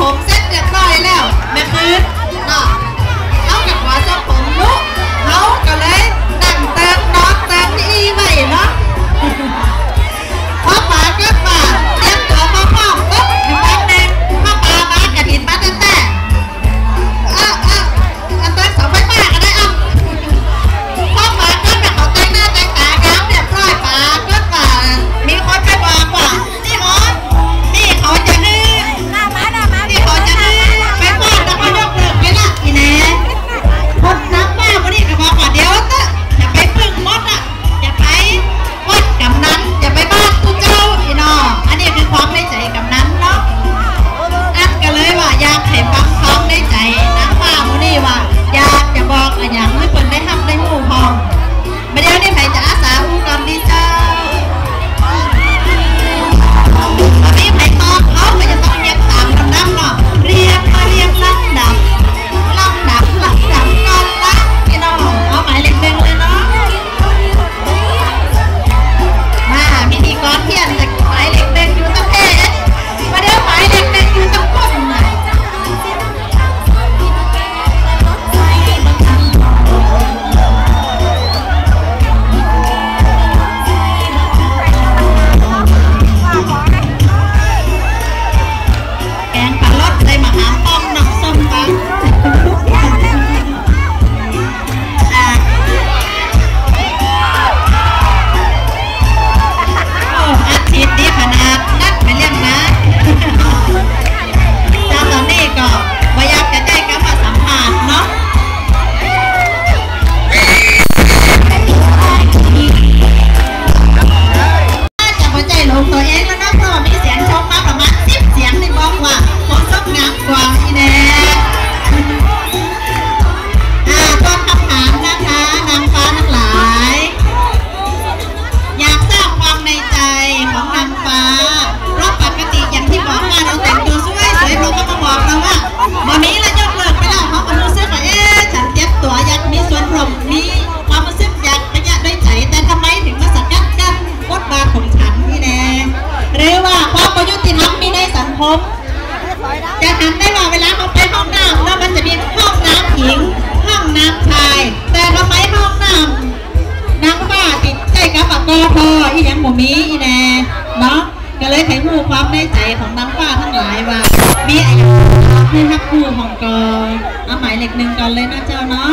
ผมเสร็จเดียบร้อยแล้วแม่คืนเนาะ ห้องจะทำได้ว่าเวลาเขาไปห้องน้ำแล้วมันจะมีห้องน้ำหญิง ห้องน้ำชาย แต่ทำไมห้องน้ำน้ำบ้าติดใจกับปากอพออีหยังหมูมีอีแน่เนาะก็เลยไขหูความในใจของน้ำบ้าทั้งหลายว่า มีอายุให้ทักคู่ของกอเอาหมายเลขหนึ่งก่อนเลยนะเจ้าเนาะ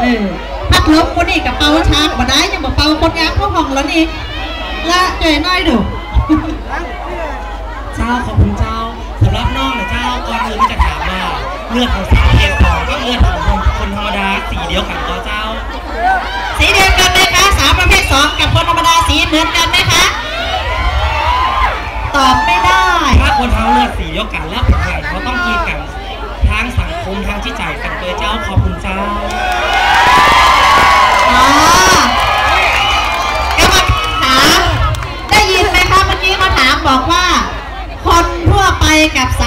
เออพัดลมคนนี้กับเป่าชาบ่ได้ยังบ่เป่าคนงานพวกห้องแล้วนี่ละเจ๋น้อยดู เจ้าขอบคุณเจ้าสำหรับน้องนะเจ้าก่อนอื่นที่จะถามว่าเลือดของสาวเพียงองก็เลือดของคนธรรมดาสีเดียวกันก็เจ้า สีเดียวกันไหมคะสาวประเภทสองกับคนธรรมดาสีเหมือนกันไหมคะ ตอบไม่ได้ ถ้าคนเท้าเลือดสีเดียวกันแล้ว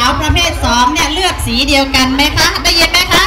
าวประเภทสองเนี่ยเลือกสีเดียวกันไหมคะ ได้ยินไหมคะ